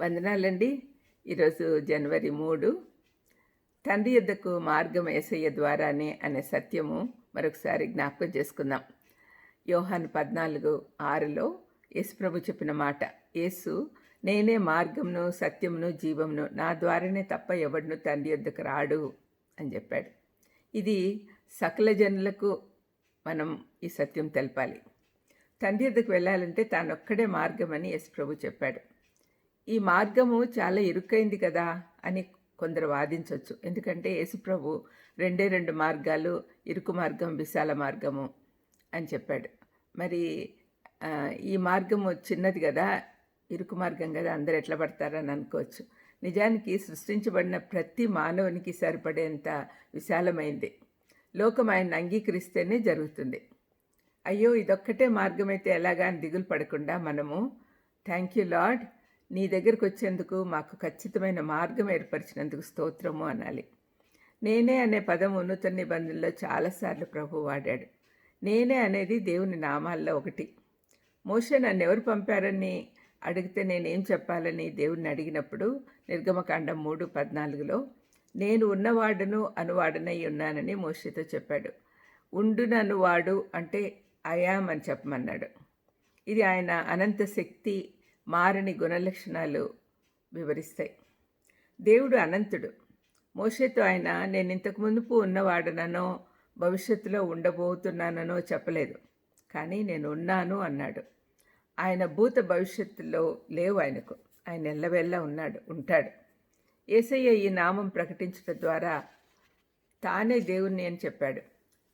వందనాలండి. ఈరోజు జనవరి మూడు. తండ్రి యుద్ధకు మార్గం ఏసయ్య ద్వారానే అనే సత్యము మరొకసారి జ్ఞాపకం చేసుకుందాం. యోహాన్ పద్నాలుగు ఆరులో యేసుప్రభు చెప్పిన మాట యేసు నేనే మార్గంను సత్యమును జీవమును నా ద్వారానే తప్ప ఎవడును తండ్రి యుద్ధకు రాడు అని చెప్పాడు. ఇది సకల జనులకు మనం ఈ సత్యం తెలపాలి. తండ్రి యుద్ధకు వెళ్ళాలంటే తానొక్కడే మార్గమని యేసుప్రభు చెప్పాడు. ఈ మార్గము చాలా ఇరుక్కైంది కదా అని కొందరు వాదించవచ్చు ఎందుకంటే యేసుప్రభు రెండే రెండు మార్గాలు ఇరుకు మార్గం విశాల మార్గము అని చెప్పాడు. మరి ఈ మార్గము చిన్నది కదా ఇరుకు మార్గం కదా అందరు ఎట్లా పడతారని అనుకోవచ్చు. నిజానికి సృష్టించబడిన ప్రతి మానవునికి సరిపడేంత విశాలమైంది. లోకం ఆయన అంగీకరిస్తేనే జరుగుతుంది. అయ్యో ఇదొక్కటే మార్గమైతే ఎలాగా అని దిగులు పడకుండా మనము థ్యాంక్ యూ లార్డ్ నీ దగ్గరకు వచ్చేందుకు మాకు ఖచ్చితమైన మార్గం ఏర్పరిచినందుకు స్తోత్రము అనాలి. నేనే అనే పదం ఉన్నత నిబంధనలో చాలాసార్లు ప్రభు వాడాడు. నేనే అనేది దేవుని నామాల్లో ఒకటి. మోషే నన్ను ఎవరు పంపారని అడిగితే నేనేం చెప్పాలని దేవుణ్ణి అడిగినప్పుడు నిర్గమకాండం మూడు పద్నాలుగులో నేను ఉన్నవాడును అనువాడనై ఉన్నానని మోషేతో చెప్పాడు. ఉండుననువాడు అంటే అయామ్ అని చెప్పమన్నాడు. ఇది ఆయన అనంత శక్తి మారని గుణలక్షణాలు వివరిస్తాయి. దేవుడు అనంతుడు. మోషేతో ఆయన నేను ఇంతకు మునుపు ఉన్నవాడననో భవిష్యత్తులో ఉండబోతున్నాననో చెప్పలేదు. కానీ నేను ఉన్నాను అన్నాడు. ఆయన భూత భవిష్యత్తులో లేవు ఆయనకు. ఆయన ఎల్లవెల్లా ఉన్నాడు ఉంటాడు. ఏసయ్య ఈ నామం ప్రకటించడం ద్వారా తానే దేవుణ్ణి అని చెప్పాడు.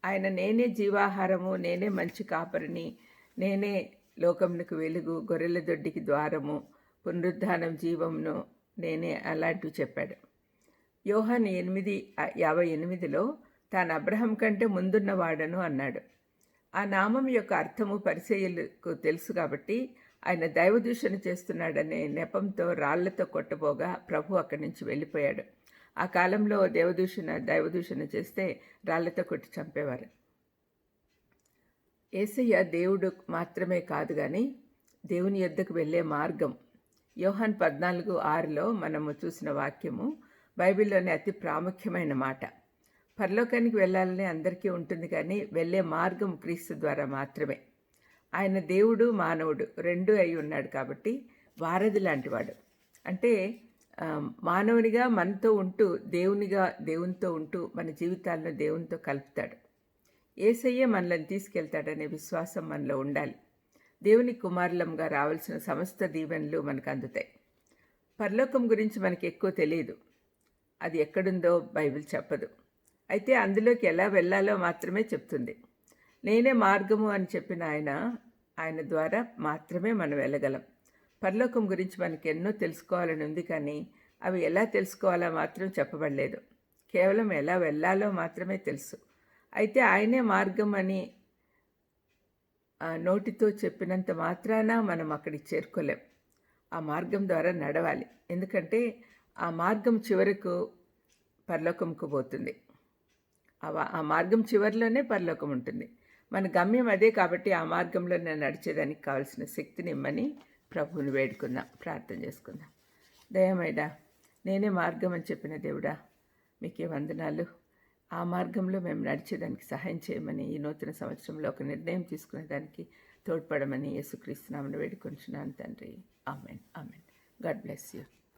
ఆయన నేనే జీవాహారము నేనే మంచి కాపరిని నేనే లోకమునకు వెలుగు గొర్రెల దొడ్డికి ద్వారము పునరుద్ధానం జీవమును నేనే అలాంటివి చెప్పాడు. యోహాన్ ఎనిమిది యాభై ఎనిమిదిలో తాను అబ్రహం కంటే ముందున్నవాడను అన్నాడు. ఆ నామం యొక్క అర్థము పరిచయలకు తెలుసు కాబట్టి ఆయన దైవదూషణ చేస్తున్నాడనే నెపంతో రాళ్ళతో కొట్టబోగా ప్రభు అక్కడి నుంచి వెళ్ళిపోయాడు. ఆ కాలంలో దేవదూషణ దైవదూషణ చేస్తే రాళ్ళతో కొట్టి చంపేవారు. ఏసయ్య దేవుడు మాత్రమే కాదు కానీ దేవుని యొద్దకు వెళ్ళే మార్గం. యోహాన్ పద్నాలుగు ఆరులో మనము చూసిన వాక్యము బైబిల్లోని అతి ప్రాముఖ్యమైన మాట. పరలోకానికి వెళ్ళాలని అందరికీ ఉంటుంది కానీ వెళ్ళే మార్గం క్రీస్తు ద్వారా మాత్రమే. ఆయన దేవుడు మానవుడు రెండు అయి ఉన్నాడు కాబట్టి వారధి లాంటివాడు అంటే మానవునిగా మనతో ఉంటూ దేవునిగా దేవునితో ఉంటూ మన జీవితాలను దేవునితో కలుపుతాడు. ఏసయ్యే మనల్ని తీసుకెళ్తాడనే విశ్వాసం మనలో ఉండాలి. దేవుని కుమారులంగా రావాల్సిన సమస్త దీవెనలు మనకు అందుతాయి. పరలోకం గురించి మనకి ఎక్కువ తెలియదు. అది ఎక్కడుందో బైబిల్ చెప్పదు. అయితే అందులోకి ఎలా వెళ్ళాలో మాత్రమే చెప్తుంది. నేనే మార్గము అని చెప్పిన ఆయన ఆయన ద్వారా మాత్రమే మనం వెళ్ళగలం. పరలోకం గురించి మనకి ఎన్నో తెలుసుకోవాలని ఉంది కానీ అవి ఎలా తెలుసుకోవాలో మాత్రం చెప్పబడలేదు. కేవలం ఎలా వెళ్ళాలో మాత్రమే తెలుసు. అయితే ఆయనే మార్గం అని ఆ నోటితో చెప్పినంత మాత్రాన మనం అక్కడికి చేరుకోలేం. ఆ మార్గం ద్వారా నడవాలి. ఎందుకంటే ఆ మార్గం చివరకు పరలోకంకు పోతుంది. ఆ ఆ మార్గం చివరిలోనే పరలోకం ఉంటుంది. మన గమ్యం అదే కాబట్టి ఆ మార్గంలో నేను నడిచేదానికి కావాల్సిన శక్తిని ఇమ్మని ప్రభువుని వేడుకుందాం ప్రార్థన చేసుకుందాం దయమైడా నేనే మార్గం అని చెప్పిన దేవుడా మీకే వందనాలు. ఆ మార్గంలో మేము నడిచేదానికి సహాయం చేయమని ఈ నూతన సంవత్సరంలో ఒక నిర్ణయం తీసుకునేదానికి తోడ్పడమని యేసుక్రీస్తున్నామని వేడుకొంచున్నాను తండ్రి. Amen. Amen. God bless you.